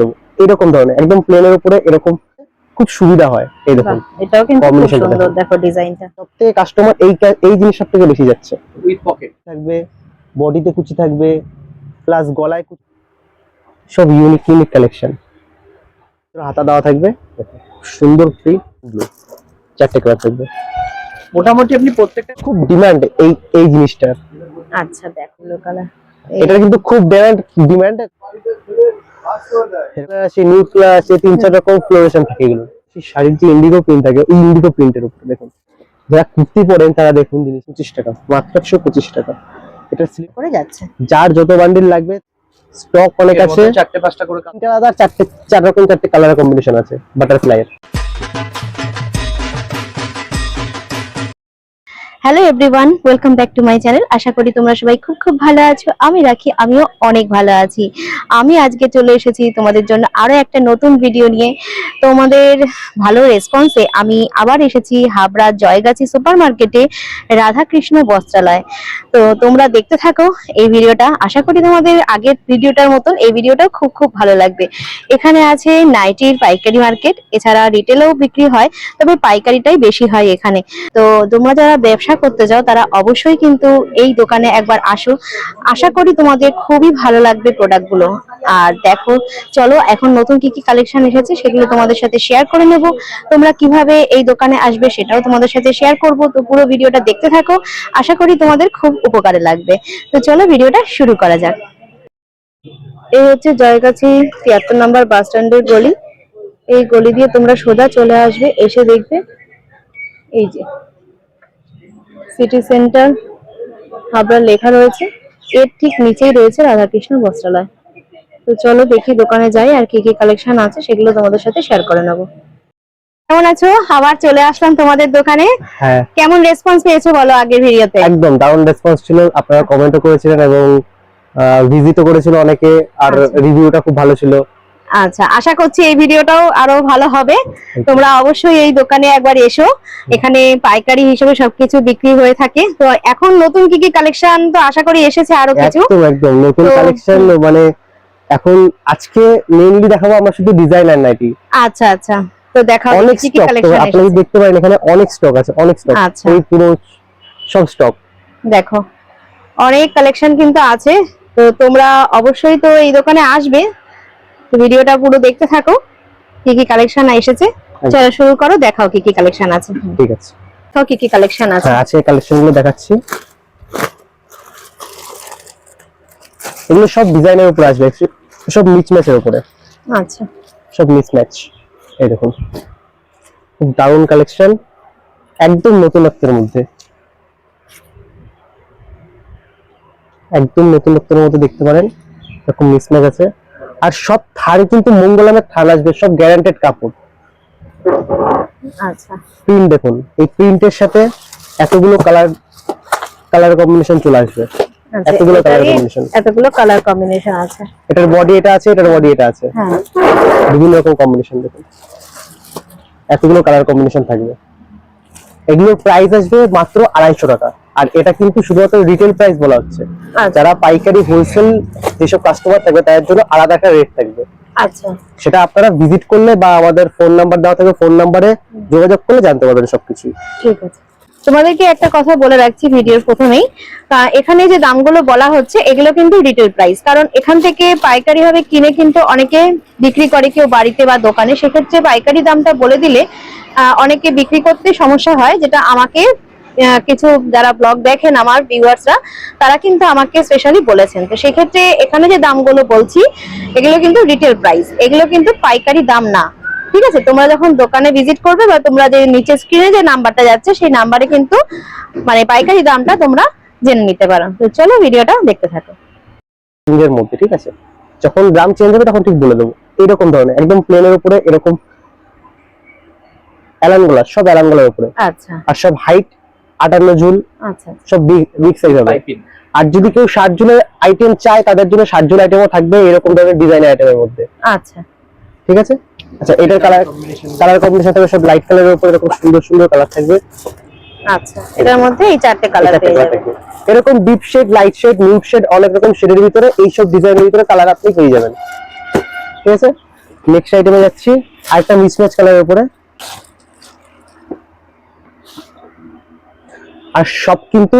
দেবো। এরকম ধরনের একদম প্লেনের উপরে এরকম খুব সুবিধা হয় এই দেখুন। এটাও কিন্তু খুব সুন্দর দেখো। ডিজাইনটা। সবথেকে কাস্টমার এই এই জিনিস সব থেকে বেশি যাচ্ছে। উইথ পকেট থাকবে বডিতে কুচি থাকবে প্লাস গলায় কুচি সব ইউনিক ইউনিক কালেকশন হাতা দেওয়া থাকবে সুন্দর ফ্রি ব্লু চারটে কালার থাকবে। মোটামুটি আপনি প্রত্যেকটা খুব ডিমান্ড এই এই জিনিসটার। আচ্ছা দেখো ব্লু কালার এটা কিন্তু খুব ডিমান্ড ডিমান্ড আছে নিউক্লিয়ার এই তিন চার রকম ফ্লোরেশন থাকে এগুলো। সেই শাড়ির যে ইন্ডিগো প্রিন্ট থাকে ওই ইন্ডিগো প্রিন্টের উপর দেখুন। যারা কুর্তি পরেন তারা দেখুন জিনিস পঁচিশ টাকা মাত্র একশো পঁচিশ টাকা। এটা স্লিপ করে যাচ্ছে। যার যত বান্ডিল লাগবে স্টক অনেক আছে। চারটে পাঁচটা করে আলাদা চারটে চার রকম চারটে কালার কম্বিনেশন আছে বাটারফ্লাই এর। Hello everyone welcome back to my channel আশা করি তোমরা সবাই খুব খুব ভালো আছো। আমি রাখি, আমিও অনেক ভালো আছি। আমি আজকে চলে এসেছি তোমাদের জন্য আরও একটা নতুন ভিডিও নিয়ে। তোমাদের ভালো রেসপন্সে আমি আবার এসেছি হাবড়া জয়গাছি সুপার মার্কেটে রাধাকৃষ্ণ বস্ত্রালয়। তো তোমরা দেখতে থাকো এই ভিডিওটা আশা করি তোমাদের আগের ভিডিওটার মতন এই ভিডিওটাও খুব খুব ভালো লাগবে। এখানে আছে নাইটির পাইকারি মার্কেট এছাড়া রিটেলেও বিক্রি হয়, তবে পাইকারিটাই বেশি হয় এখানে। তো তোমরা যারা ব্যবসা করতে যাও, তারা অবশ্যই কিন্তু এই দোকানে একবার আসো আশা করি তোমাদের খুবই ভালো লাগবে প্রোডাক্টগুলো আর দেখো, চলো, এখন নতুন কি কি কালেকশন এসেছে সেগুলো তোমাদের সাথে শেয়ার করে নেব। তোমরা কীভাবে এই দোকানে আসবে সেটাও তোমাদের সাথে শেয়ার করব। তো পুরো ভিডিওটা দেখতে থাকো। আশা করি তোমাদের খুব উপকারে লাগবে। তো চলো, ভিডিওটা শুরু করা যাক। এই হচ্ছে জয়গাছি তিয়াত্তর নম্বর বাস স্ট্যান্ডের গলি। এই গলি দিয়ে তোমরা সোজা চলে আসবে, এসে দেখবে। এই যে সিটি সেন্টার হাবড়া লেখা রয়েছে। এর ঠিক নিচেই রয়েছে রাধাকৃষ্ণ বস্ত্রালয়। তো চলো দেখি দোকানে যাই আর কি কি কালেকশন আছে সেগুলো তোমাদের সাথে শেয়ার করে নেব। কেমন আছো? আবার চলে আসলাম তোমাদের দোকানে। হ্যাঁ। কেমন রেসপন্স পেয়েছ বলো আগের ভিডিওতে? একদম দারুণ রেসপন্স ছিল। আপনারা কমেন্টও করেছিলেন এবং ভিজিটও করেছিল অনেকে। আর আচ্ছা। রিভিউটা খুব ভালো ছিল। আচ্ছা আশা করছি এই ভিডিওটাও আরও ভালো হবে। তোমরা অবশ্যই এই দোকানে একবার এসো। এখানে পাইকারি হিসেবে সবকিছু বিক্রি হয়ে থাকে। তো এখন নতুন কি কি কালেকশন তো আশা করি এসেছে আরও কিছু। একদম একদম। নতুন কালেকশন মানে এখন আজকে মেইনলি দেখাবো আমরা শুধু ডিজাইনার নাইটি আচ্ছা আচ্ছা। তো দেখা অনেক কি কি স্টক কালেকশন আপনি দেখতে পারেন এখানে অনেক স্টক আছে অনেক স্টক আচ্ছা। এই পুরো সব স্টক দেখো অনেক কালেকশন কিন্তু আছে। তো তোমরা অবশ্যই তো এই দোকানে আসবে। তো ভিডিওটা পুরো দেখতে থাকো। কি কি কালেকশন এসেছে? চলো শুরু করো দেখাও কি কি কালেকশন আছে। ঠিক আছে। তো কি কি কালেকশন আছে। হ্যাঁ আছে কালেকশনগুলো দেখাচ্ছি। এগুলো সব ডিজাইনের উপরে আসবে সব মিচ ম্যাচের উপরে। আচ্ছা। সব মিস ম্যাচ এই দেখুন। খুব দারুণ কালেকশন একদম নতুনত্বের মধ্যে। একদম নতুনত্বের মধ্যে দেখতে পারেন এরকম মিস ম্যাচ আছে। আর সব থান কিন্তু মঙ্গলামের থান আসবে সব গ্যারান্টেড কাপড়। আচ্ছা। প্রিন্ট দেখুন এই প্রিন্টের সাথে এতগুলো কালার কালার কম্বিনেশন চলে আসবে। আচ্ছা, এতগুলো কালার কম্বিনেশন এতগুলো কালার কম্বিনেশন আছে। এটার বডি এটা আছে এটার বডি এটা আছে। হ্যাঁ। বিভিন্ন রকম কম্বিনেশন দেখুন। এতগুলো কালার কম্বিনেশন থাকবে। এগুলোর প্রাইস আসবে মাত্র আড়াইশো টাকা। আর এটা কিন্তু শুধুমাত্র রিটেল প্রাইস বলা হচ্ছে। আচ্ছা। যারা পাইকারি হোলসেল যেসব কাস্টমার থাকবে তাদের জন্য আলাদা একটা রেট থাকবে। আচ্ছা। সেটা আপনারা ভিজিট করলে বা আমাদের ফোন নাম্বার দেওয়া থাকবে ফোন নাম্বারে যোগাযোগ করলে জানতে পারবেন সবকিছু ঠিক আছে। তোমাদেরকে একটা কথা বলে রাখছি ভিডিওর প্রথমেই। এখানে যে দামগুলো বলা হচ্ছে, এগুলো কিন্তু রিটেল প্রাইস কারণ এখান থেকে পাইকারি ভাবে কিনে কিন্তু অনেকে বিক্রি করে কেউ বাড়িতে বা দোকানে। সেক্ষেত্রে পাইকারি দামটা বলে দিলে অনেকে বিক্রি করতে সমস্যা হয়, যেটা আমাকে কিছু যারা ব্লগ দেখেন, আমার ভিউয়ার্সরা তারা কিন্তু আমাকে স্পেশালি বলেছেন। তো সেক্ষেত্রে এখানে যে দামগুলো বলছি, এগুলো কিন্তু রিটেল প্রাইস এগুলো কিন্তু পাইকারি দাম না। ঠিক আছে? তোমরা যখন দোকানে ভিজিট করবে বা তোমরা যে নিচে স্ক্রিনে যে নাম্বারটা যাচ্ছে সেই নাম্বারে কিন্তু মানে পাইকারি দামটা তোমরা জেনে নিতে পারো। তো চলো ভিডিওটা দেখতে থাকো। চেঞ্জের মধ্যে ঠিক আছে? যখন গ্রাম চেঞ্জ হবে তখন ঠিক বলে দেবো। এইরকম ধরনের একদম প্লেনের উপরে এরকম অ্যালান গোলা সব অ্যালান গোলার উপরে। আচ্ছা। আর সব হাইট আটান্ন ঝুল আচ্ছা। সব বিগ সাইজ হবে। আর যদি কেউ ষাট জুলের আইটেম চায় তাদের জন্য ষাট জন আইটেমও থাকবে এরকম ধরনের ডিজাইনের আইটেমের মধ্যে। আচ্ছা। ঠিক আছে? আচ্ছা এটার কালার কালার কম্বিনেশন থাকবে সব লাইট কালারের উপর এরকম সুন্দর সুন্দর কালার থাকবে। আচ্ছা এটার মধ্যে এই চারটে কালার পেয়ে colour যাবে থাকবে। এরকম deep shade light shade nude shade অনেক রকম শেডের ভিতরে এইসব ডিজাইনের ভিতরে কালার আপনি পেয়ে যাবেন। ঠিক আছে? নেক্সট আইটেমে যাচ্ছি আরেকটা মিসম্যাচ কালারের উপরে। আর সব কিন্তু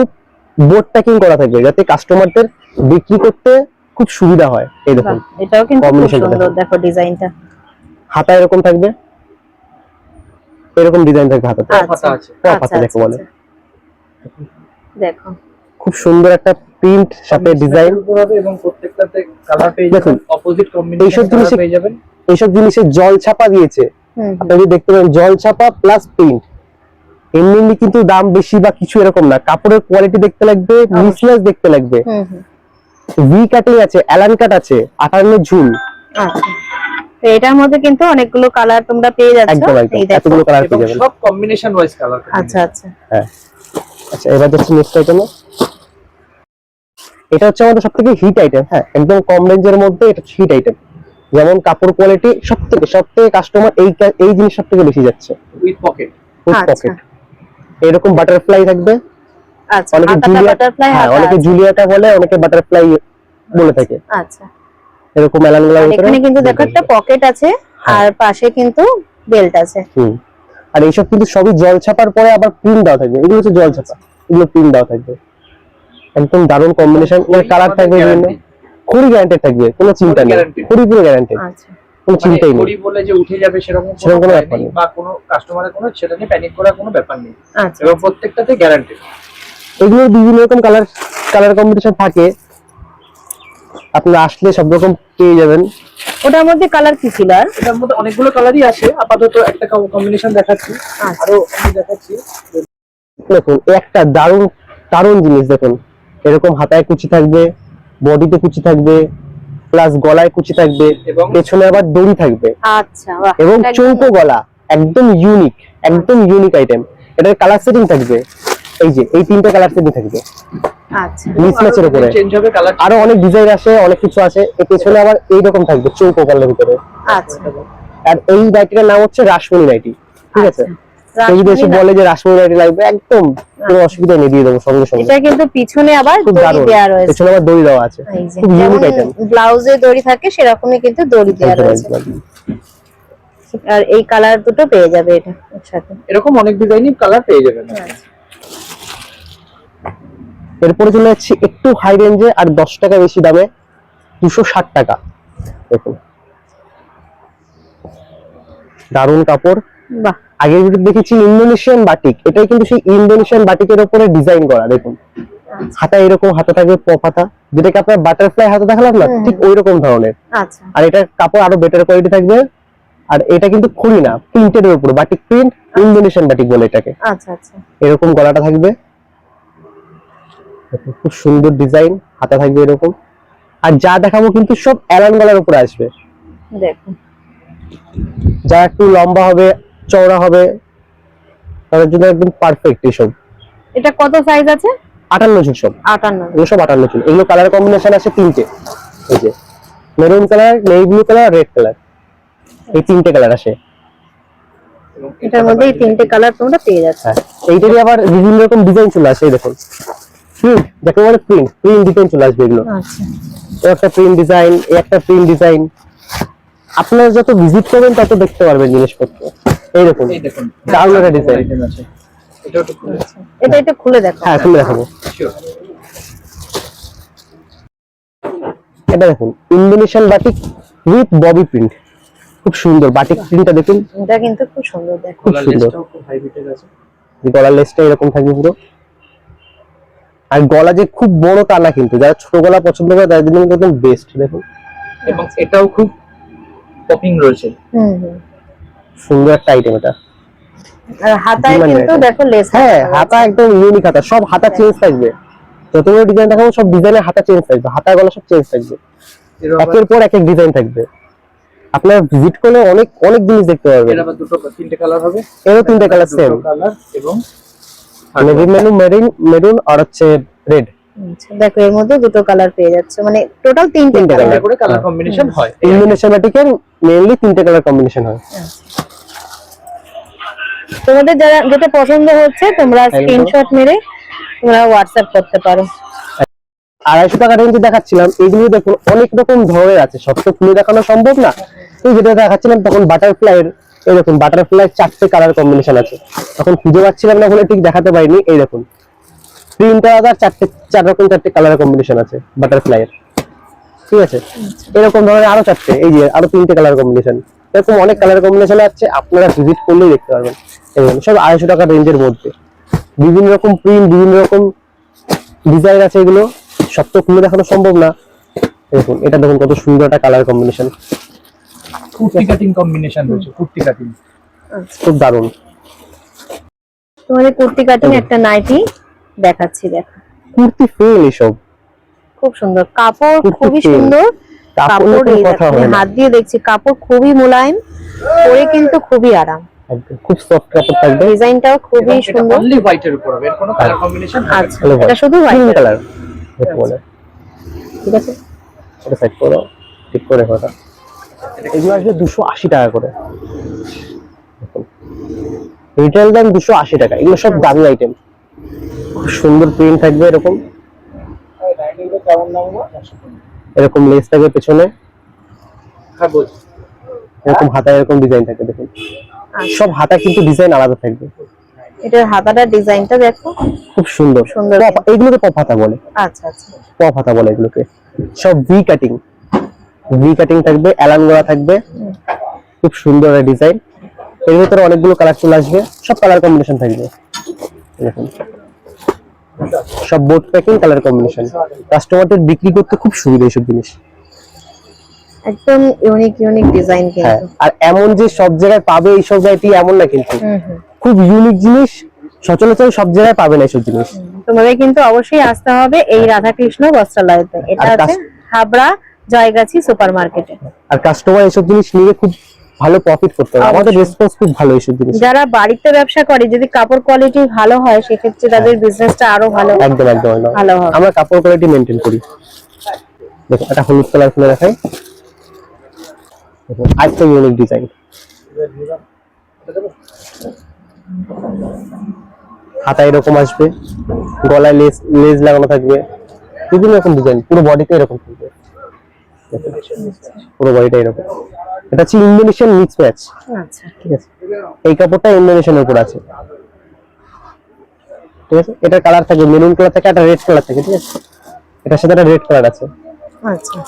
বোর্ড প্যাকিং করা থাকবে যাতে কাস্টমারদের বিক্রি করতে খুব সুবিধা হয়। এই দেখুন এটাও কিন্তু খুব সুন্দর। দেখো ডিজাইনটা হাতা এরকম থাকবে? এরকম ডিজাইন থাকবে হাতাতে। আছে আচ্ছা, হাতা যাকে আচ্ছা, বলে। আচ্ছা। দেখো। খুব সুন্দর একটা প্রিন্ট সাথে ডিজাইন হবে এবং প্রত্যেকটাতে কালার পেয়ে দেখুন, অপোজিট কম্বিনেশন এইসব জিনিসে- পেয়ে যাবেন। এইসব জিনিসে জল ছাপা দিয়েছে। যদি দেখতে পারেন জল ছাপা প্লাস প্রিন্ট এমনি কিন্তু দাম বেশি বা কিছু এরকম না। কাপড়ের কোয়ালিটি দেখতে লাগবে মিসম্যাচ দেখতে লাগবে। হুম হুম। ভি কাটিং আছে অ্যালান কাট আছে আটান্ন ঝুল। আচ্ছা। তো এটার মধ্যে কিন্তু অনেকগুলো কালার তোমরা পেয়ে যাচ্ছ। এতগুলো কালার পেয়ে যাবেন সব কম্বিনেশন ওয়াইজ কালার আচ্ছা আচ্ছা। হ্যাঁ। আচ্ছা এবার যাচ্ছি নেক্সট আইটেমে এটা হচ্ছে আমাদের সব থেকে হিট আইটেম হ্যাঁ একদম কম রেঞ্জের মধ্যে এটা হিট আইটেম যেমন কাপড় কোয়ালিটি সব থেকে সব থেকে কাস্টমার এই এই জিনিস সব থেকে বেশি যাচ্ছে। উইথ পকেট উইথ আচ্ছা। পকেট এরকম বাটারফ্লাই থাকবে। আচ্ছা অনেকে জুলিয়া বাটারফ্লাই হ্যাঁ অনেকে জুলিয়াটা বলে অনেকে বাটারফ্লাই বলে থাকে। আচ্ছা। এরকম এলান আর এখানে কিন্তু দেখো একটা পকেট আছে হ্যাঁ। আর পাশে কিন্তু বেল্ট আছে। হুম। আর এইসব কিন্তু সবই জল ছাপার পরে আবার প্রিন্ট দেওয়া থাকবে। এগুলো হচ্ছে জল ছাপা। এগুলো প্রিন্ট দেওয়া থাকবে। একদম দারুণ কম্বিনেশন এর কালার থাকবে বিভিন্ন। খুবই গ্যারান্টেড থাকবে। কোনো চিন্তা নেই। খুবই পুরো গ্যারান্টেড আচ্ছা। কোনো চিন্তাই নেই। বলে যে উঠে যাবে সেরকম সেরকম কোনো ব্যাপার নেই। বা কোনো কাস্টমারের কোনো সেটা নিয়ে প্যানিক করার কোনো ব্যাপার নেই। আচ্ছা। এবং প্রত্যেকটাতে গ্যারান্টি এগুলোর বিভিন্ন রকম কালার কালার কম্বিনেশন থাকে। আপনারা আসলে সব রকম পেয়ে যাবেন। ওটার মধ্যে কালার কি ছিল আর? এটার মধ্যে অনেকগুলো কালারই আছে। আপাতত একটা কম্বিনেশন দেখাচ্ছি। আচ্ছা। আরও আমি দেখাচ্ছি। দেখুন একটা দারুণ দারুণ জিনিস দেখুন। এরকম হাতায় কুচি থাকবে বডিতে কুচি থাকবে প্লাস গলায় কুচি থাকবে এবং পেছনে আবার দড়ি থাকবে। আচ্ছা এবং চৌকো গলা একদম ইউনিক একদম ইউনিক আইটেম এটার কালার সেটিং থাকবে। এই যে এই তিনটে কালার সেটিং থাকবে। আচ্ছা। মিসম্যাচের উপরে। চেঞ্জ হবে কালার আরও অনেক ডিজাইন আছে অনেক কিছু আছে এর পেছনে আবার এইরকম থাকবে চৌকো গলার ভিতরে। আচ্ছা। আর এই নাইটিটার নাম হচ্ছে রাসমণি নাইটি ঠিক আছে? আচ্ছা। এসে রাসমণি বলে যে রাসমণি নাইটি লাগবে একদম কোনো অসুবিধা নেই দিয়ে দেবো সঙ্গে সঙ্গে। এটা কিন্তু পিছনে আবার দড়ি দেওয়া রয়েছে। পেছনে আবার দড়ি দেওয়া আছে। খুব ইউনিক আইটেম ব্লাউজে দড়ি থাকে সেরকমই কিন্তু দড়ি দেওয়া রয়েছে। আর এই কালার দুটো পেয়ে যাবে এটা একসাথে। এরকম অনেক ডিজাইনই কালার পেয়ে যাবেন। এরপরে চলে যাচ্ছি একটু হাই রেঞ্জে আর দশ টাকা বেশি দামে দুশো ষাট টাকা। দেখুন। দারুণ কাপড়। বাহ। আগের ভিডিও দেখেছি ইন্দোনেশিয়ান বাটিক এটাই কিন্তু সেই ইন্দোনেশিয়ান বাটিকের উপরে ডিজাইন করা দেখুন। হাতা এরকম হাতা থাকবে পপ হাতা যেটাকে আপনার বাটারফ্লাই হাতা দেখালাম না ঠিক ওই রকম ধরনের। আচ্ছা। আর এটার কাপড় আরও বেটার কোয়ালিটি থাকবে। আর এটা কিন্তু খুলি না প্রিন্টের উপর বাটিক প্রিন্ট ইন্দোনেশিয়ান বাটিক বলে এটাকে। আচ্ছা আচ্ছা। এরকম গলাটা থাকবে। খুব সুন্দর ডিজাইন হাতা থাকবে এরকম। আর যা দেখাবো কিন্তু সব অ্যালান গলার উপরে আসবে। দেখুন। যা একটু লম্বা হবে চওড়া হবে তাদের জন্য একদম পারফেক্ট এসব এটা কত সাইজ আছে? আটান্ন চুল সব। আটান্ন। এগুলো সব আটান্ন চুল এগুলো কালার কম্বিনেশন আছে তিনটে। এই যে maroon colour navy blue colour red colour এই তিনটে কালার আসে। এবং এটার মধ্যে এই তিনটে কালার তোমরা পেয়ে যাচ্ছ। হ্যাঁ এইটারই আবার বিভিন্ন রকম ডিজাইন চলে আসে দেখুন। যাকে বলে প্রিন্ট প্রিন্ট ডিজাইন চলে আসবে এগুলো। আচ্ছা। একটা প্রিন্ট ডিজাইন একটা প্রিন্ট ডিজাইন আপনারা যত ভিজিট করবেন তত দেখতে পারবেন জিনিসপত্র। এই দেখুন এই দেখুন। দারুণ একটা ডিজাইন খুলে এটা এটা খুলে দেখো হ্যাঁ খুলে দেখাবো। এটা দেখুন ইন্দোনেশিয়ান বাটিক উইথ ববি প্রিন্ট খুব সুন্দর বাটিক প্রিন্টটা দেখুন। এটা কিন্তু খুব সুন্দর দেখো। খুব সুন্দর। গলার লেসটা এরকম থাকবে পুরো। আর গলা যে খুব বড় তা না কিন্তু যারা ছোট গলা পছন্দ করে তাদের জন্য একদম বেস্ট দেখুন। এবং এটাও খুব পপিং রয়েছে। হুম হুম। সুন্দর একটা আইটেম এটা। আর হাতায় কিন্তু দেখো লেস হ্যাঁ হাতা একদম ইউনিক হাতা সব হাতা চেঞ্জ থাকবে। যতগুলো ডিজাইন দেখাবো সব ডিজাইনের হাতা চেঞ্জ থাকবে হাতা গলা সব চেঞ্জ থাকবে। একের পর এক এক ডিজাইন থাকবে। আপনার ভিজিট করলে অনেক অনেক জিনিস দেখতে পারবেন। এর আবার দুটো তিনটে কালার হবে। এরও তিনটে কালার সেম কালার এবং নেভি মেরুন মেরিন মেরুন আর হচ্ছে রেড আচ্ছা, দেখো এর মধ্যে দুটো কালার পেয়ে যাচ্ছে। মানে টোটাল তিনটে তিনটে কালার। করে কালার কম্বিনেশন হয়। বাটিকের মেইনলি তিনটে কালার কম্বিনেশন হয়। তোমাদের যারা যেটা পছন্দ হচ্ছে তোমরা স্ক্রিনশট মেরে তোমরা হোয়াটসঅ্যাপ করতে পারো। আড়াইশো টাকা রেঞ্জে দেখাচ্ছিলাম। এগুলো দেখুন অনেক রকম ধরনের আছে। সব তো খুলে দেখানো সম্ভব না। এই যেটা দেখাচ্ছিলাম তখন বাটারফ্লাইয়ের এরকম বাটারফ্লাই চারটে কালার কম্বিনেশন আছে। তখন খুঁজে পাচ্ছিলাম না বলে ঠিক দেখাতে পারিনি, এই দেখুন। প্রিন্টার আদার চারটে, চার রকম চারটে কালার কম্বিনেশন আছে বাটারফ্লাইয়ের ঠিক আছে? এরকম ধরনের আরও চারটে, এই যে আরও তিনটে কালার কম্বিনেশন এরকম অনেক কালার কম্বিনেশন আছে, আপনারা ভিজিট করলেই দেখতে পারবেন। সব আড়াইশো টাকা রেঞ্জের মধ্যে। বিভিন্ন রকম প্রিন্ট বিভিন্ন রকম ডিজাইন আছে এগুলো। সব তো খুলে দেখানো সম্ভব না। দেখুন, এটা দেখুন কত সুন্দর একটা colour combination kurti cutting combination রয়েছে কুর্তি কাটিং খুব দারুণ। তোমাদের কুর্তি কাটিং একটা নাইটি দেখাচ্ছি দেখো। কুর্তি ফেল এসব। খুব সুন্দর। কাপড় খুবই সুন্দর। কাপড় হাত দিয়ে দেখছি কাপড় খুবই মোলায়েম পরে কিন্তু খুবই আরাম। খুব সফট কাপড় থাকবে। ডিজাইনটাও খুবই সুন্দর। অনলি হোয়াইটের উপর হবে এর কোনো কালার কম্বিনেশন আচ্ছা এটা শুধু white কালার বলে। ঠিক আছে। এটা সেট করো ঠিক করে কথা এগুলো আসবে দুশো আশি টাকা করে। রিটেল দাম দুশো আশি টাকা এগুলো সব দামি আইটেম খুব সুন্দর প্রিন্ট থাকবে এরকম। এরকম লেস থাকবে পেছনে। এরকম হাতা এরকম ডিজাইন থাকবে দেখুন। সব হাতা কিন্তু ডিজাইন আলাদা থাকবে। এটার হাতাটার ডিজাইনটা দেখো। খুব সুন্দর। সুন্দর। পপ এইগুলোকে পপ হাতা বলে। আচ্ছা আচ্ছা। পপ হাতা বলে এগুলোকে। সব ভি কাটিং ভি কাটিং থাকবে অ্যালান গোড়া থাকবে। খুব সুন্দর ডিজাইন এর ভিতরে অনেকগুলো কালার চলে আসবে সব কালার কম্বিনেশন থাকবে। দেখুন। সব বোর্ড প্যাকিং কালার কম্বিনেশন কাস্টমারদের বিক্রি করতে খুব সুবিধা এইসব জিনিস। একদম ইউনিক ইউনিক ডিজাইন কিন্তু। আর এমন যে সব জায়গায় পাবে এইসব জায়গাটি এমন না কিন্তু। খুব ইউনিক জিনিস সচরাচর সব জায়গায় পাবে না এইসব জিনিস। তোমাদের কিন্তু অবশ্যই আসতে হবে এই রাধাকৃষ্ণ বস্ত্রালয়তে। এটা আছে হাবড়া জয়গাছি সুপার মার্কেটে আর কাস্টমার এইসব জিনিস নিয়ে খুব ভালো প্রফিট করতে হবে। আমাদের রেসপন্স খুব ভালো এইসব জিনিস। যারা বাড়িতে ব্যবসা করে যদি কাপড় কোয়ালিটি ভালো হয় সেক্ষেত্রে তাদের বিজনেসটা আরও ভালো একদম একদম ভালো হবে। আমরা কাপড় কোয়ালিটি মেনটেন করি। দেখো একটা হলুদ কালার খুলে দেখাই। দেখো আরেকটা ইউনিক ডিজাইন হাতা এরকম আসবে গলায় লেস লেস লাগানো থাকবে। বিভিন্ন রকম ডিজাইন পুরো বডিতে এরকম থাকবে। পুরো বডিটা এরকম। এটা হচ্ছে ইন্দোনেশিয়ান মিক্স ম্যাচ আচ্ছা। ঠিক আছে? এই কাপড়টা ইন্দোনেশিয়ানের উপর আছে। ঠিক আছে? এটার কালার থাকে মেরুন কালার থাকে একটা রেড কালার থাকে ঠিক আছে? এটার সাথে একটা রেড কালার আছে। আচ্ছা।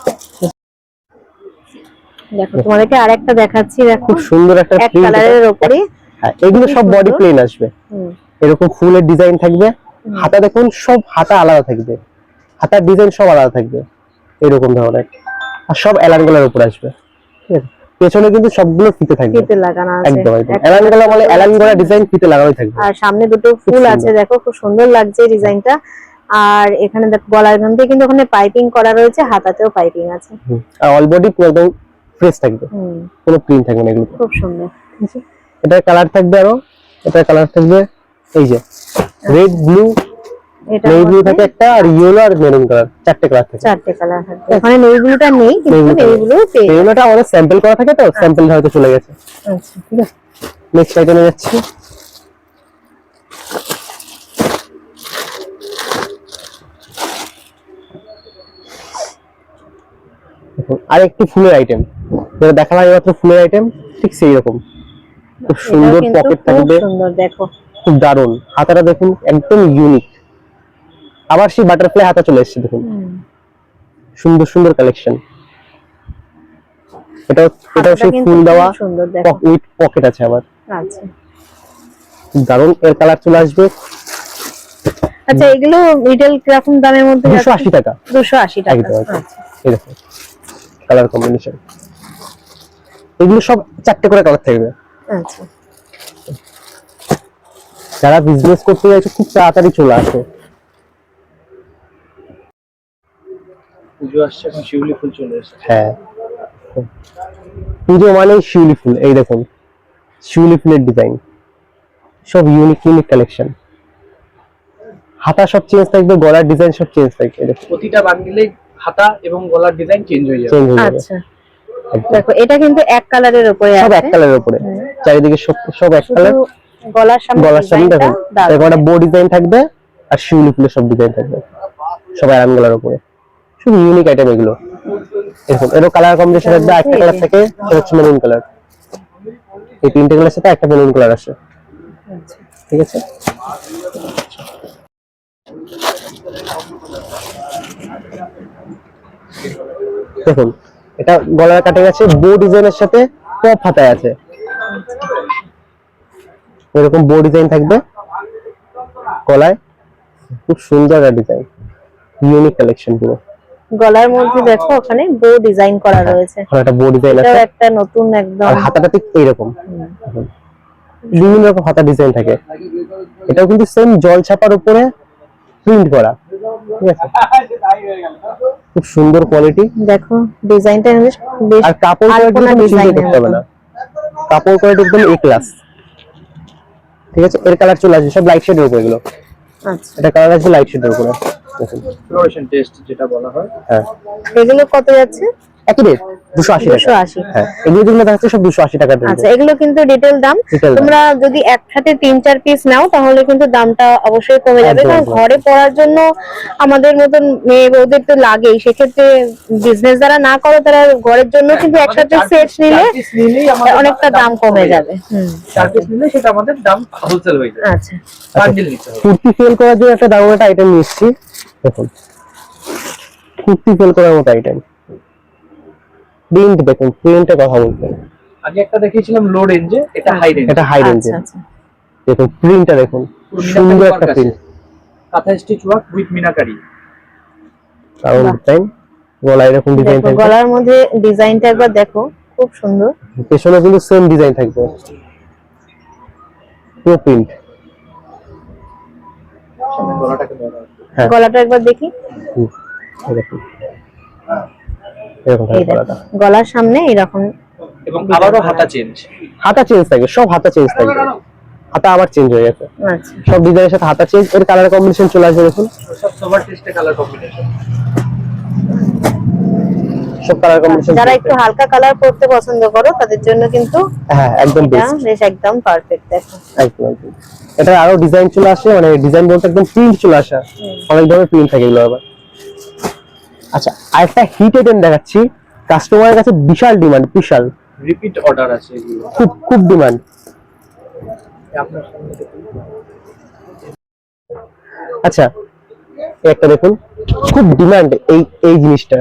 দেখো তোমাদেরকে আরেকটা দেখাচ্ছি দেখো। খুব সুন্দর একটা এক কালারের এটা। ওপরে হ্যাঁ এগুলো সব বডি। প্লেন আসবে। এরকম ফুলের ডিজাইন থাকবে। হাতা দেখুন সব হাতা আলাদা থাকবে। হাতার ডিজাইন সব আলাদা থাকবে। এরকম ধরনের। আর সব অ্যালানগুলোর উপর আসবে। ঠিক আছে? পেছনে কিন্তু সবগুলো ফিতে থাকবে। ফিতে লাগানো আছে। একদম একদম। অ্যালানগুলো বলে অ্যালানগুলা ডিজাইন ফিতে লাগানোই থাকবে। আর সামনে দুটো ফুল আছে দেখো খুব সুন্দর লাগছে ডিজাইনটা। আর এখানে দেখো গলার মধ্যে কিন্তু ওখানে পাইপিং করা রয়েছে হাতাতেও পাইপিং আছে। আর অল বডি পুরো একদম ফ্রেশ থাকবে। কোনো প্রিন্ট থাকবে না এগুলো খুব সুন্দর। এটার কালার থাকবে আরও। এটার কালার থাকবে এই যে রেড ব্লু এটা নেভি ব্লু থাকে একটা আর ইয়েলো আর মেরুন কালার চারটে কালার থাকে। চারটে কালার থাকবে ওখানে নেভি ব্লুটা নেই কিন্তু নেভি ব্লু পেয়ে মেরুনটা আমাদের স্যাম্পল করা থাকে তো স্যাম্পল হয়তো চলে গেছে। আচ্ছা ঠিক আছে। নেক্সট আইটেমে যাচ্ছি। আর একটি ফুলের আইটেম যেটা দেখালাম মাত্র ফুলের আইটেম ঠিক সেই রকম। খুব সুন্দর পকেট থাকবে। সুন্দর দেখো। খুব দারুণ। হাতাটা দেখুন একদম ইউনিক আবার সেই বাটারফ্লাই হাতা চলে এসেছে দেখুন। সুন্দর সুন্দর কালেকশন এটাও এটাও সেই ফুল দেওয়া দেখো। উইথ পকেট আছে আবার। আচ্ছা দারুণ এর কালার চলে আসবে। আচ্ছা এগুলো রিটেল কীরকম দামের মধ্যে দুশো আশি টাকা। দুশো আশি টাকা। একদম একদম আচ্ছা। কালার কম্বিনেশন এগুলো সব চারটে করে কালার থাকবে। আচ্ছা। যারা বিজনেস করতে চাইছে খুব তাড়াতাড়ি চলে আসে। পুজো আসছে এখন শিউলি ফুল চলে এসেছে। হ্যাঁ। পুজো মানে শিউলি ফুল এই দেখুন শিউলি ফুলের ডিজাইন সব ইউনিক ইউনিক কালেকশন হাতা সব চেঞ্জ থাকবে গলার ডিজাইন সব চেঞ্জ থাকবে প্রতিটা বান্ডিলে হাতা এবং গলার ডিজাইন চেঞ্জ হয়ে যাবে। চেঞ্জ হয়ে যাবে। আচ্ছা। দেখো এটা কিন্তু এক কালারের উপরে সব এক কালারের উপরে। চারিদিকে সব সব এক কালার গলার সামনে গলার সামনে দেখুন। দারুণ। একটা বো ডিজাইন থাকবে আর শিউলি ফুলের সব ডিজাইন থাকবে। সব আরাম গলার উপরে। শুধু ইউনিক আইটেম এগুলো। এরকম এরও কালার কম্বিনেশন থাকবে একটা কালার থেকে, সেটা হচ্ছে মেরুন কালার এই তিনটে কালার সাথে একটা মেরুন কালার আসে। ঠিক আছে? দেখুন, এটা গলার কাটে গেছে বো ডিজাইনের সাথে পপ হাতায় আছে। এরকম বো ডিজাইন থাকবে গলায়। খুব সুন্দর একটা ডিজাইন ইউনিক কালেকশন পুরো। গলার মধ্যে দেখো ওখানে বো ডিজাইন করা রয়েছে। ওখানে একটা বো ডিজাইন আছে একটা নতুন একদম আর হাতাটা ঠিক এইরকম। বিভিন্ন রকম হাতা ডিজাইন থাকে। এটাও কিন্তু সেম জল ছাপার উপরে প্রিন্ট করা। ঠিক আছে? খুব সুন্দর কোয়ালিটি দেখো ডিজাইনটা বেশ বেশ আর কাপড় কোয়ালিটি চিন্তা ডিজাইনের করতে হবে না। কাপড় কোয়ালিটি একদম এ ক্লাস ঠিক আছে? এর কালার চলে আসবে সব লাইট শেডের উপর এগুলো। এটা কালার আছে লাইট শেডের উপরে। দেখুন। ফ্লোরেশন টেস্ট যেটা বলা হয়। হ্যাঁ। এগুলো কত যাচ্ছে? একই রেট দুশো আশি আশি। হ্যাঁ এগুলো সব দুশো আশি টাকার আচ্ছা এগুলো কিন্তু ডিটেল দাম। তোমরা যদি একসাথে তিন চার পিস নাও তাহলে কিন্তু দামটা অবশ্যই কমে যাবে। কারণ ঘরে পড়ার জন্য আমাদের মতন মেয়ে বউদের তো লাগেই। সেক্ষেত্রে বিজনেস যারা না করে তারা ঘরের জন্য কিন্তু একসাথে সেট নিলে অনেকটা দাম কমে যাবে। দাম হয়ে আচ্ছা। বান্ডিল নিতে কুর্তি সেল করার জন্য একটা দারুণ একটা আইটেম দেখুন। কুর্তি সেল করার মতো আইটেম প্রিন্ট দেখুন প্রিন্টের কথা বলছেন আগে একটা দেখিয়েছিলাম লো রেঞ্জে এটা হাই রেঞ্জ এটা হাই রেঞ্জে আচ্ছা আচ্ছা। দেখুন প্রিন্টটা দেখুন সুন্দর একটা প্রিন্ট কাঁথা স্টিচ ওয়ার্ক উইথ মিনাকারি। দারুণ ডিজাইন গলায় এরকম ডিজাইন দেখো থাকবে। গলার মধ্যে ডিজাইনটা একবার দেখো খুব সুন্দর। পেছনে কিন্তু সেম ডিজাইন থাকবে। পুরো প্রিন্ট। হ্যাঁ। গলাটা একবার দেখি। দেখুন। এরকম গলার সামনে এরকম এবং আবারও হাতা চেঞ্জ হাতা চেঞ্জ থাকবে সব হাতা চেঞ্জ থাকবে। হাতা আবার চেঞ্জ হয়ে গেছে। আচ্ছা। সব ডিজাইনের সাথে হাতা চেঞ্জ এর কালার কম্বিনেশন চলে আসবে দেখুন। সব সোভার টেস্টে কালার কম্বিনেশন সব কালার কম্বিনেশন যারা একটু হালকা কালার পরতে পছন্দ করো তাদের জন্য কিন্তু হ্যাঁ একদম এটা বেস্ট বেশ একদম পারফেক্ট দেখো। একদম একদম। এটা আরও ডিজাইন চলে আসে মানে ডিজাইন বলতে একদম প্রিন্ট চলে আসে। অনেক ধরনের প্রিন্ট থাকে এগুলো আবার। আচ্ছা আরেকটা হিট আইটেম দেখাচ্ছি। কাস্টমারের কাছে বিশাল ডিমান্ড বিশাল। রিপিট অর্ডার আছে এগুলো। খুব খুব ডিমান্ড। আচ্ছা একটা দেখুন। খুব ডিমান্ড এই এই জিনিসটা।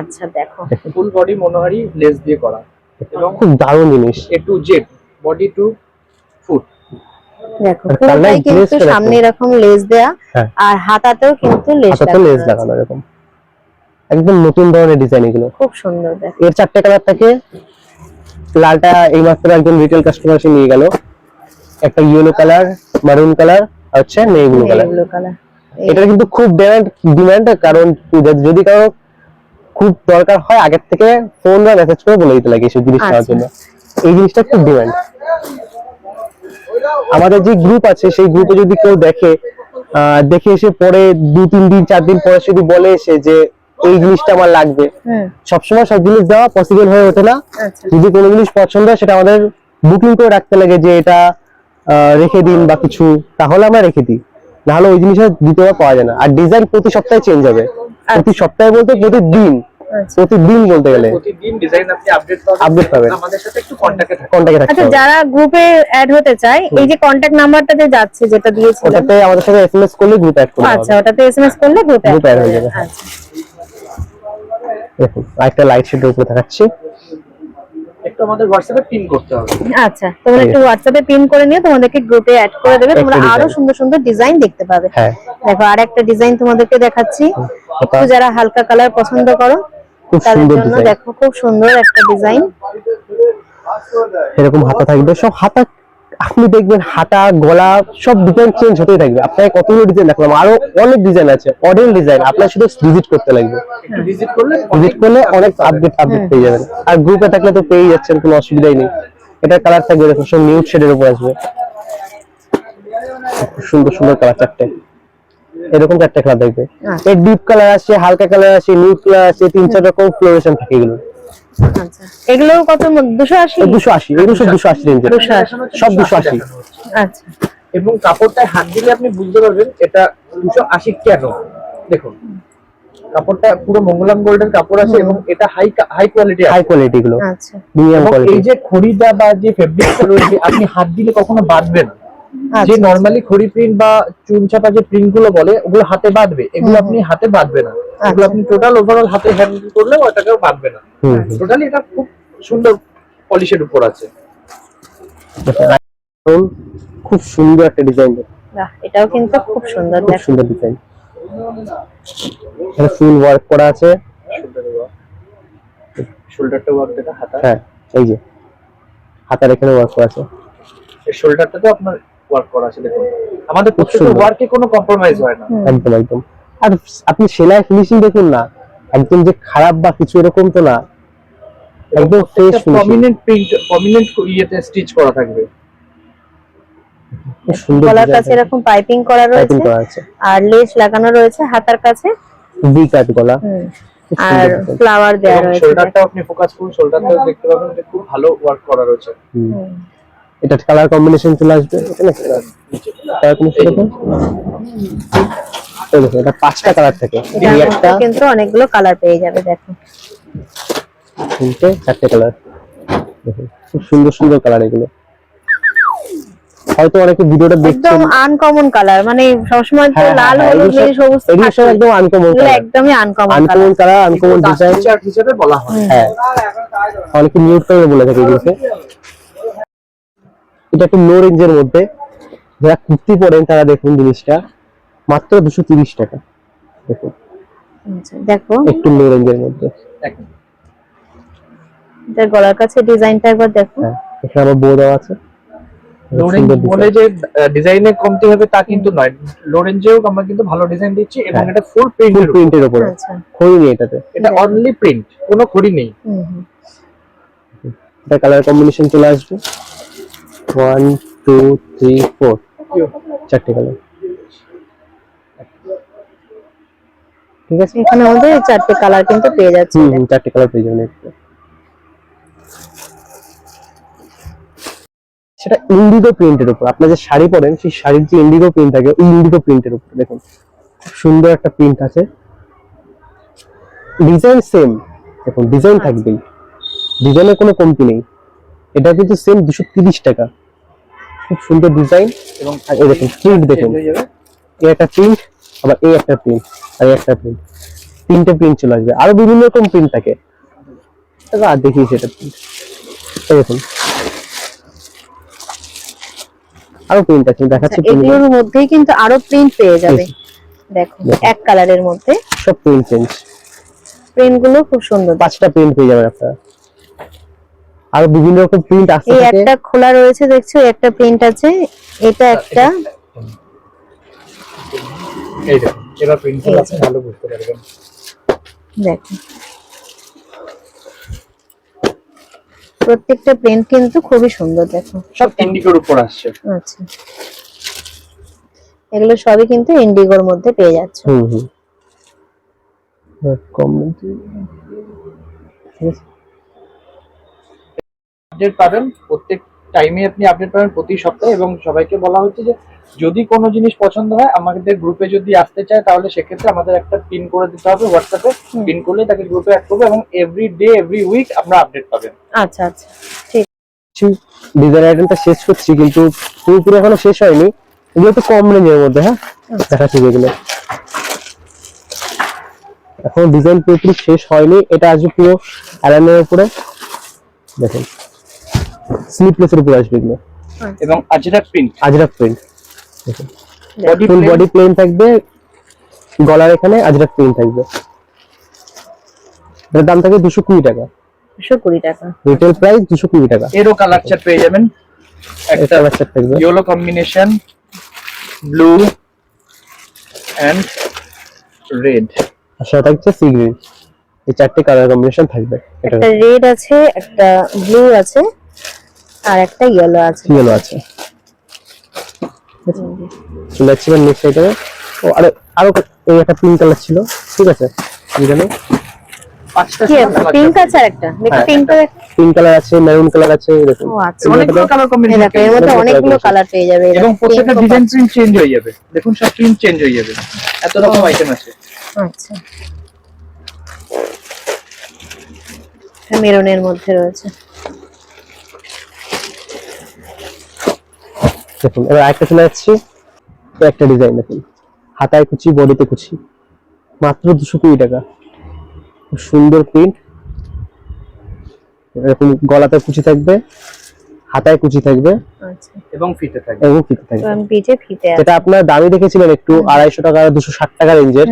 আচ্ছা দেখো। ফুল বডি মনোহারি লেস দিয়ে করা। এবং খুব দারুণ জিনিস। A to Z body to foot দেখো পুরোটাই কিন্তু সামনে এরকম লেস দেয়া হ্যাঁ। আর হাতাতেও কিন্তু লেস লাগানো এরকম। একদম নতুন ধরনের ডিজাইন এগুলো। খুব সুন্দর দেখো। এর চারটে কালার থাকে। লালটা এই মাত্র একজন রিটেল কাস্টমার এসে নিয়ে গেল। একটা ইয়েলো কালার মারুন কালার আর হচ্ছে নেই ব্লু কালার এটা কিন্তু খুব ডিমান্ড ডিমান্ড কারণ যদি- কারও খুব দরকার হয় আগের থেকে ফোন বা মেসেজ করে বলে দিতে লাগে এসব জিনিস নেওয়ার আচ্ছা। জন্য। এই জিনিসটা খুব ডিমান্ড আমাদের যে গ্রুপ আছে সেই গ্রুপে যদি কেউ দেখে আহ, দেখে এসে পরে দু তিন দিন চার দিন পরে যদি বলে এসে যে এই জিনিসটা আমার লাগবে। সবসময় সব জিনিস দেওয়া পসিবল হয়ে ওঠে না। আচ্ছা। যদি কোনো জিনিস পছন্দ হয় সেটা আমাদের বুকিং করে রাখতে লাগে যে এটা রেখে দিন বা কিছু তাহলে আমরা রেখে দিই। নাহলে ওই জিনিসটা দিতে পাওয়া যায় না। আর ডিজাইন প্রতি সপ্তাহে চেঞ্জ হবে। প্রতি সপ্তাহে বলতে প্রতিদিন। আচ্ছা। প্রতিদিন বলতে গেলে। প্রতিদিন ডিজাইন আপনি আপডেট পাবেন। Update পাবেন। আমাদের সাথে একটু কন্টাক্টে থাকুন। আচ্ছা যারা গ্রুপে অ্যাড হতে চায় এই যে কন্ট্যাক্ট নাম্বারটাতে যাচ্ছে যেটা দিয়েছিলাম। ওটাতে আমাদের সাথে এসএমএস করলে গ্রুপ অ্যাড করে আচ্ছা ওটাতে এসএমএস করলে গ্রুপে add হয়ে যাবে, হ্যাঁ। আচ্ছা। দেখুন আরেকটা লাইট শেডের উপরে দেখাচ্ছি। একটু আমাদের হোয়াটসঅ্যাপে পিন করতে হবে। আচ্ছা তোমরা একটু হোয়াটসঅ্যাপে পিন করে নিও তোমাদেরকে গ্রুপে অ্যাড করে দেবে তোমরা আরও সুন্দর সুন্দর ডিজাইন দেখতে পাবে। হ্যাঁ। দেখো আর একটা ডিজাইন তোমাদেরকে দেখাচ্ছি। ওটা যারা হালকা কালার পছন্দ করো তাদের জন্য দেখো খুব সুন্দর একটা ডিজাইন এরকম হাতা থাকবে সব হাতা আপনি দেখবেন হাতা গলা সব ডিজাইন চেঞ্জ হতেই থাকবে। আপনাকে কতগুলো ডিজাইন দেখলাম? আরও অনেক ডিজাইন আছে অডেল ডিজাইন আপনার শুধু ভিজিট করতে লাগবে। ভিজিট করলে ভিজিট করলে অনেক আপডেট আপডেট পেয়ে যাবেন। আর গ্রুপে থাকলে তো পেয়ে যাচ্ছেন কোনো অসুবিধাই নেই। এটা কালার থাকবে দেখুন সব নিউড শেডের উপর আসবে। খুব সুন্দর সুন্দর কালার চারটে। এরকম চারটে কালার থাকবে। আচ্ছা। এর ডিপ কালার আছে হালকা কালার আছে নিউড কালার আছে তিন চার রকম ফ্লোরেশন থাকে এগুলো। আচ্ছা। এগুলো কত দুশো আশি? দুশো আশি এগুলো সব দুশো আশি রেঞ্জের 280 সব দুশো আশি। দেখানো হচ্ছে। আচ্ছা। এবং কাপড়টায় হাত দিলে আপনি বুঝতে পারবেন এটা দুশো আশি কেন? দেখুন কাপড়টা পুরো মঙ্গলাম গোল্ডের কাপড় আছে এবং এটা high high quality high quality গুলো। আচ্ছা। এবং এই যে খড়িটা বা যে ফেব্রিকটা রয়েছে আপনি হাত দিলে কখনো বাঁধবে না। যে আচ্ছা। নরমালি খড়ি প্রিন্ট বা চুন চাপা যে প্রিন্টগুলো বলে ওগুলো হাতে বাঁধবে। এগুলো আপনি হাতে বাঁধবে না। এগুলো আচ্ছা। আপনি টোটাল ওভারঅল হাতে হ্যান্ডেল করলে ওটাকেও বাঁধবে না। টোটালি এটা খুব সুন্দর পলিশের উপর আছে। খুব সুন্দর একটা ডিজাইন এটাও কিন্তু খুব সুন্দর খুব সুন্দর ডিজাইন এটা ফুল ওয়ার্ক করা আছে। শোল্ডারটা ওয়ার্ক দেখা হাতা হ্যাঁ এই যে। হাতার এখানে ওয়ার্ক করা আছে। এই শোল্ডারটাতেও আপনার ওয়ার্ক করা আছে দেখুন। আমাদের প্রত্যেকটা ওয়ার্কে কোনো কম্প্রোমাইজ হয় না। একদম একদম। আর আপনি সেলাই ফিনিশিং দেখুন না একদম যে খারাপ বা কিছু এরকম তো না একদম ফ্রেশ প্রমিনেন্ট প্রিন্ট প্রমিনেন্ট ইয়েতে স্টিচ করা থাকবে। সুন্দর গলার কাছে এরকম পাইপিং করা রয়েছে আর লেস লাগানো রয়েছে হাতার কাছে। ভি কাট গলা। আর। ফ্লাওয়ার দেওয়া রয়েছে শোল্ডারটাও আপনি ফোকাস করুন শোল্ডারটাও দেখতে পাবেন যে খুব ভালো ওয়ার্ক করা রয়েছে। হুম। হুম। এটা কালার কম্বিনেশন চলে আসবে। এখানে। কালার কম্বিনেশন এই এটা পাঁচটা কালার থাকে। এই একটা কিন্তু অনেকগুলো কালার পেয়ে যাবে দেখো তিনটে চারটে কালার খুব সুন্দর সুন্দর কালার এগুলো। হয়তো অনেকে ভিডিওটা একদম আনকমন কালার মানে সবসময় তো হ্যাঁ, লাল হ্যাঁ, হলুদ নীল সবুজ এগুলো সব একদম আনকমন এগুলো কালার একদমই uncommon colour uncommon colour uncommon design chart হিসেবে বলা হয়। হ্যাঁ। অনেকে বলে থাকে এগুলোকে। এটা একটু লো রেঞ্জের মধ্যে। যারা কুর্তি পরেন তারা দেখুন জিনিসটা। মাত্র দুশো তিরিশ টাকা। দেখুন। আচ্ছা, দেখো। একটু লো রেঞ্জের মধ্যে। এটার গলার কাছে ডিজাইনটা একবার দেখো। হ্যাঁ এখানে আবার বো দেওয়া আছে। লোরেঞ্জ বলে যে ডিজাইনে কমতে হবে তা কিন্তু নয়। লোরেঞ্জেও আমরা কিন্তু ভালো ডিজাইন দিচ্ছি এবং হ্যাঁ। এটা ফুল প্রিন্টের প্রিন্টের উপরে। আচ্ছা। খড়ি নেই এটাতে। এটা অনলি প্রিন্ট কোনো খড়ি নেই। এটা কালার কম্বিনেশন চলে আসবে। ওয়ান টু থ্রি ফোর চারটে কালার ঠিক আছে? এখানে আমাদের চারটে কালার কিন্তু পেয়ে যাচ্ছে। হুম চারটে কালার পেয়ে যাবেন একটু। সেটা ইন্ডিগো প্রিন্টের উপর। আপনার যে শাড়ি পরেন সেই শাড়ির যে ইন্ডিগো প্রিন্ট থাকে ওই ইন্ডিগো প্রিন্টের উপর। দেখুন খুব সুন্দর একটা প্রিন্ট আছে। ডিজাইন সেম দেখুন ডিজাইন থাকবেই। ডিজাইনের কোনো কমতি নেই। এটা কিন্তু সেম দুশো তিরিশ টাকা। খুব সুন্দর ডিজাইন এবং এই দেখুন প্রিন্ট দেখুন। হয়ে একটা প্রিন্ট আবার এই একটা প্রিন্ট আর এই একটা প্রিন্ট তিনটে প্রিন্ট চলে আসবে। আরও বিভিন্ন রকম প্রিন্ট থাকে। তবে আর দেখি সেটা প্রিন্ট দেখুন। আরও প্রিন্ট আছে দেখাচ্ছি আচ্ছা, এগুলোর মধ্যেই কিন্তু আরও প্রিন্ট পেয়ে যাবে। দেখো। এক কালারের মধ্যে। সব প্রিন্ট চেঞ্জ প্রিন্টগুলো খুব সুন্দর। পাঁচটা প্রিন্ট পেয়ে যাবেন আপনারা। আরও বিভিন্ন রকম প্রিন্ট আসতে এই একটা খোলা রয়েছে দেখছ? একটা প্রিন্ট আছে। এটা একটা এই দেখুন এবার প্রিন্ট আছে ভালো বুঝতে পারবেন। দেখো প্রত্যেকটা প্রিন্ট কিন্তু খুবই সুন্দর দেখো। সব ইন্ডিগোর উপর আসছে। আচ্ছা। এগুলো সবই কিন্তু ইন্ডিগোর মধ্যে পেয়ে যাচ্ছে। হুম হুম। আপডেট পাবেন প্রত্যেক টাইমে আপনি আপডেট পাবেন প্রতি সপ্তাহে এবং সবাইকে বলা হচ্ছে যে যদি কোনো জিনিস পছন্দ হয় আমাদের গ্রুপে যদি আসতে চায় তাহলে সেক্ষেত্রে আমাদের একটা পিন করে দিতে হবে হোয়াটসঅ্যাপে পিন করলে তাকে গ্রুপে অ্যাড করব এবং এভরি ডে এভরি উইক আমরা আপডেট পাবেন। আচ্ছা আচ্ছা। ঠিক। ডিজাইন আইটেমটা শেষ করছি কিন্তু পুরোপুরি এখনও শেষ হয়নি। এগুলো একটু কম রেঞ্জের মধ্যে হ্যাঁ? দেখাচ্ছি যেগুলো এখন ডিজাইন পুরোপুরি শেষ হয়নি। এটা আসবে পুরো অ্যালানের উপরে। দেখুন। স্লিপলেসের উপরে আসবে এগুলো। এবং Ajrak print Ajrak print body full body plain থাকবে গলার এখানে আজরাক প্রিন্ট থাকবে। এটার দাম থাকবে দুশো কুড়ি টাকা। দুশো কুড়ি টাকা। রিটেল প্রাইস দুশো কুড়ি টাকা। এরও কালার চার্ট পেয়ে যাবেন। একটা কালার চার্ট থাকবে। Yellow combination blue and red আর সাথে থাকছে সি গ্রিন এই চারটে কালার কম্বিনেশন থাকবে। একটা রেড আছে একটা ব্লু আছে আর একটা ইয়েলো আছে। ইয়েলো আছে। চলে যাচ্ছি এবার নেক্সট আইটেমে ও আরে আরও এই একটা পিঙ্ক কালার ছিল। ঠিক আছে এখানে পাঁচটা পিঙ্ক আছে? একটা দেখি হ্যাঁ, পিঙ্কটা পিঙ্ক কালার আছে মেরুন কালার আছে ও আচ্ছা। অনেকগুলো কালার কম্বিনেশন দেখো এর মধ্যে অনেকগুলো কালার পেয়ে যাবে। এবং প্রত্যেকটা ডিজাইন প্রিন্ট চেঞ্জ হয়ে যাবে। দেখুন সব প্রিন্ট চেঞ্জ হয়ে যাবে। এত রকম আইটেম আছে। আচ্ছা। মেরুনের মধ্যে রয়েছে। দেখুন এবার একটা চলে যাচ্ছি। একটা ডিজাইন দেখুন। হাতায় কুচি বডিতে কুচি। মাত্র দুশো কুড়ি টাকা। খুব সুন্দর প্রিন্ট এরকম গলাতে কুচি থাকবে হাতায় কুচি থাকবে আচ্ছা। এবং ফিতে থাকে এবং ফিতে থাকবে। এবং পিঠে ফিতে যেটা আপনার দামি দেখেছিলেন একটু আড়াইশো টাকা দুশো ষাট টাকা রেঞ্জের।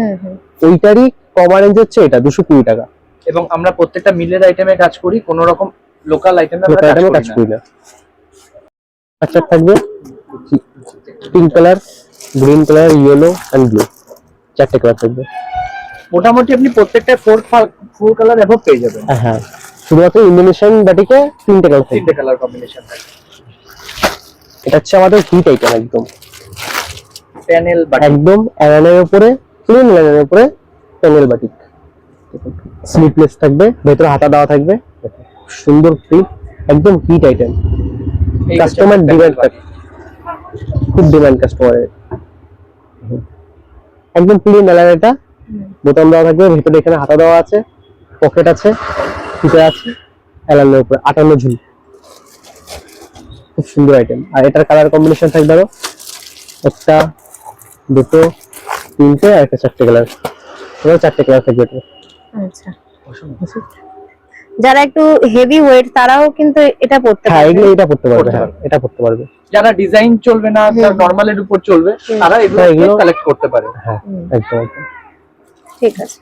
ওইটারই কমা রেঞ্জ হচ্ছে এটা দুশো কুড়ি টাকা। এবং আমরা প্রত্যেকটা মিলের আইটেমে কাজ করি কোনো রকম লোকাল আইটেমে আমরা কাজ। করি না। আচ্ছা থাকবে। Pink colour green colour yellow and blue চারটে কালার থাকবে। মোটামুটি আপনি প্রত্যেকটা ফোর ফুল কালার এভব পেয়ে যাবেন। হ্যাঁ, হ্যাঁ। শুধুমাত্র ইন্দোনেশিয়ান বাটিকে তিনটে কালার থাকবে। তিনটে কালার কম্বিনেশন এটা হচ্ছে আমাদের হিট আইটেম একদম। প্যানেল বাটি একদম অ্যালানের উপরে প্লেন লাইনের উপরে প্যানেল বাটিক স্লিপলেস থাকবে ভেতরে হাতা দেওয়া থাকবে। সুন্দর প্রিন্ট একদম হিট আইটেম কাস্টমার ডিমান্ড বাটি। খুব ডিমান্ড কাস্টমারের একদম প্লেন এলার এটা। বোতাম দেওয়া থাকবে, ভিতরে এখানে হাতা দেওয়া আছে পকেট আছে ফিতে আছে এলানের উপরে, আটান্ন ঝুল। খুব সুন্দর আইটেম আর এটার কালার কম্বিনেশন থাকবে আরও। একটা, দুটো, তিনটে, আর একটা চারটে কালার এবার চারটে কালার থাকবে এটা আচ্ছা। যারা একটু হেভি ওয়েট তারাও কিন্তু এটা পড়তে হ্যাঁ পারবে। এগুলো এটা পড়তে পারবে হ্যাঁ। এটা পড়তে পারবে। যারা ডিজাইন চলবে না হুম। নর্মালের উপর চলবে তারা এগুলো হ্যাঁ, এগুলো- কালেক্ট করতে পারে। হ্যাঁ একদম ঠিক আছে।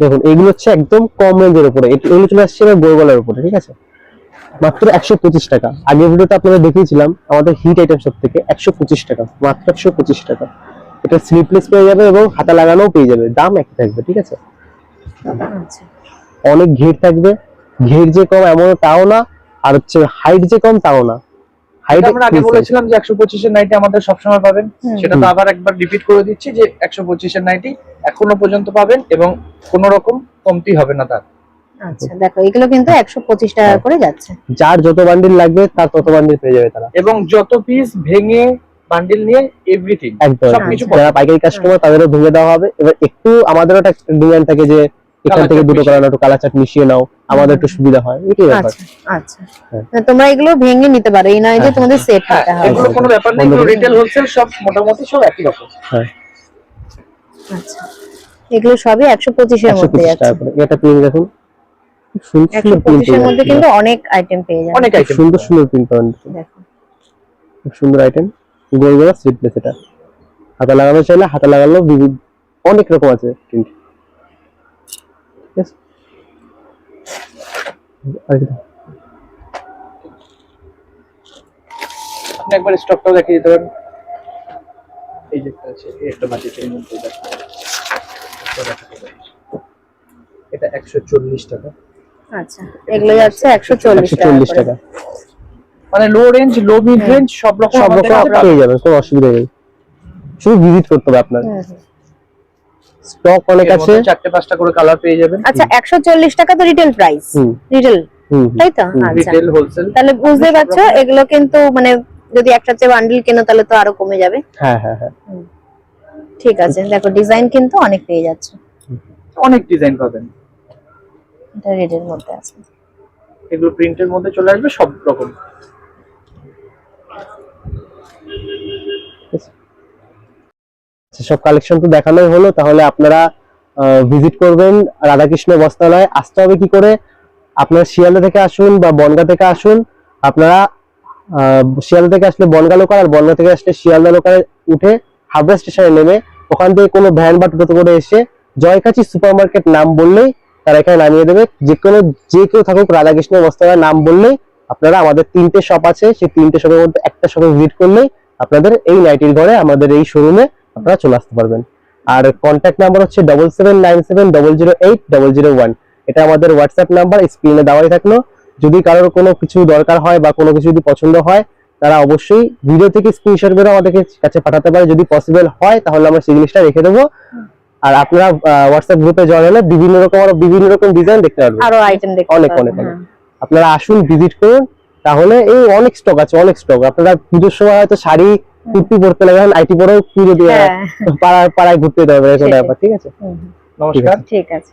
দেখুন এগুলো হচ্ছে একদম কম রেঞ্জের উপরে। এগুলো চলে আসছে এবার গোলগলার উপরে ঠিক আছে? মাত্র একশো পঁচিশ টাকা। আগের ভিডিওতে আপনাদের দেখিয়েছিলাম আমাদের হিট আইটেম সব থেকে একশো পঁচিশ টাকা মাত্র একশো পঁচিশ টাকা। এটা স্লিপলেস পেয়ে যাবে এবং হাতা লাগানোও পেয়ে যাবে। দাম একই থাকবে ঠিক আছে? অনেক ঘের থাকবে। ঘের যে কম এমন তাও না আর হচ্ছে হাইট যে কম তাও না। হাইট আমরা আগে বলেছিলাম যে একশো পঁচিশের নাইটি আমাদের সবসময় পাবেন। সেটা তো আবার একবার রিপিট করে দিচ্ছি যে একশো পঁচিশের নাইটি এখনও পর্যন্ত পাবেন এবং কোনো রকম কমতি হবে না তার। আচ্ছা দেখো এগুলো কিন্তু একশো পঁচিশ টাকা করে যাচ্ছে। যার যত বান্ডিল লাগবে তার তত বান্ডিল পেয়ে যাবে তারা। এবং যত পিস ভেঙে বান্ডিল নিয়ে এভরিথিং একদম। সবকিছু। যারা পাইকারি কাস্টমার তাদেরও ভেঙে দেওয়া হবে। এবার একটু আমাদেরও একটা ডিমান্ড থাকে যে এখান থেকে দুটো। কালার একটু কালার চাট মিশিয়ে নাও। আমাদের একটু সুবিধা হয় এটাই ব্যাপার। আচ্ছা আচ্ছা। হ্যাঁ। তোমরা এগুলো ভেঙে নিতে পারো এই নয় যে হ্যাঁ, তোমাদের সেট হ্যাঁ নিতে হবে। এগুলো কোনো ব্যাপার নেই বন্ধ করে- রিটেল হোলসেল সব মোটামুটি সব একই রকম। হ্যাঁ। আচ্ছা এগুলো সবই একশো পঁচিশের একশো মধ্যে করে। এটা প্রিন্ট দেখুন সুন্দর প্রিন্ট পঁচিশের মধ্যে কিন্তু অনেক আইটেম পেয়ে যাবে। অনেক আইটেম সুন্দর সুন্দর প্রিন্ট পাবেন। দেখো। খুব সুন্দর আইটেম গোল গোলা স্লিপলেস এটা। হাতা লাগানো চাইলে হাতা লাগানো বিভিন্ন অনেক রকম আছে প্রিন্ট ঠিক আছে আর কি? আপনি একবার স্টকটাও দেখিয়ে দিতে পারেন এই যে আছে এই একটা বাজেটের মধ্যে দেখো। এটা দেখাতে পারি। এটা একশো চল্লিশ টাকা আচ্ছা এগুলো যাচ্ছে একশো চল্লিশ টাকা চল্লিশ টাকা মানে low range low mid range সব রকম সব রকম। পেয়ে যাবেন কোনো অসুবিধা নেই শুধু ভিজিট করতে হবে আপনার। স্টক অনেক আছে। চারটে পাঁচটা করে কালার পেয়ে যাবেন। আচ্ছা একশো চল্লিশ টাকা তো রিটেল প্রাইস রিটেল। তাই তো? আচ্ছা। রিটেল হোলসেল তাহলে বুঝতে পারছ এগুলো কিন্তু মানে যদি একসাথে বান্ডিল কেনো তাহলে তো আরও কমে যাবে। হ্যাঁ হ্যাঁ হ্যাঁ। ঠিক আছে দেখো ডিজাইন কিন্তু অনেক পেয়ে যাচ্ছে। অনেক ডিজাইন পাবেন। এটা রেডের মধ্যে আছে। এগুলো প্রিন্টের মধ্যে চলে আসবে সব রকম। সব কালেকশন তো দেখানোই হলো, তাহলে আপনারা ভিজিট করবেন রাধাকৃষ্ণ বস্ত্রালয়। আসতে হবে কি করে? আপনারা শিয়ালদা থেকে আসুন বা বনগা থেকে আসুন। আপনারা শিয়ালদা থেকে আসলে বনগা লোকাল আর বনগা থেকে আসলে শিয়ালদা লোকালে উঠে হাবড়া স্টেশনে নেমে ওখান থেকে কোনো ভ্যান বা টোটোতে করে এসে জয়কাচি সুপার মার্কেট নাম বললেই তারা এখানে নামিয়ে দেবে। যে কোনো, যে কেউ থাকুক রাধাকৃষ্ণ বস্ত্রালয় নাম বললেই আপনারা আমাদের তিনটে শপ আছে, সেই তিনটে শপের মধ্যে একটা শপে ভিজিট করলেই আপনাদের এই নাইটির ঘরে আমাদের এই শোরুমে আপনারা চলে আসতে পারবেন। আর কন্ট্যাক্ট নাম্বার হচ্ছে double seven nine seven double zero eight double zero one এটা আমাদের হোয়াটসঅ্যাপ নাম্বার স্ক্রিনে দেওয়াই থাকল। যদি কারোর কোনো কিছু দরকার হয় বা কোনো কিছু যদি পছন্দ হয় তারা অবশ্যই ভিডিও থেকে স্ক্রিনশট করে আমাদের কাছে পাঠাতে পারে। যদি পসিবল হয় তাহলে আমরা সেই জিনিসটা রেখে দেবো। আর আপনারা হোয়াটসঅ্যাপ গ্রুপে জয়েন হলে বিভিন্ন রকম আরও বিভিন্ন রকম ডিজাইন দেখতে পারবেন। আরও আইটেম দেখতে অনেক, অনেক, অনেক। হ্যাঁ। আপনারা আসুন ভিজিট করুন। তাহলে এই অনেক স্টক আছে অনেক স্টক আপনারা পুজোর সময় হয়তো শাড়ি কুর্তি পরতে লাগে এখন আইটি পরেও পুজো দিয়ে হ্যাঁ। পাড়ায় পাড়ায় ঘুরতে হবে এরকম। ব্যাপার ঠিক আছে? নমস্কার। ঠিক আছে।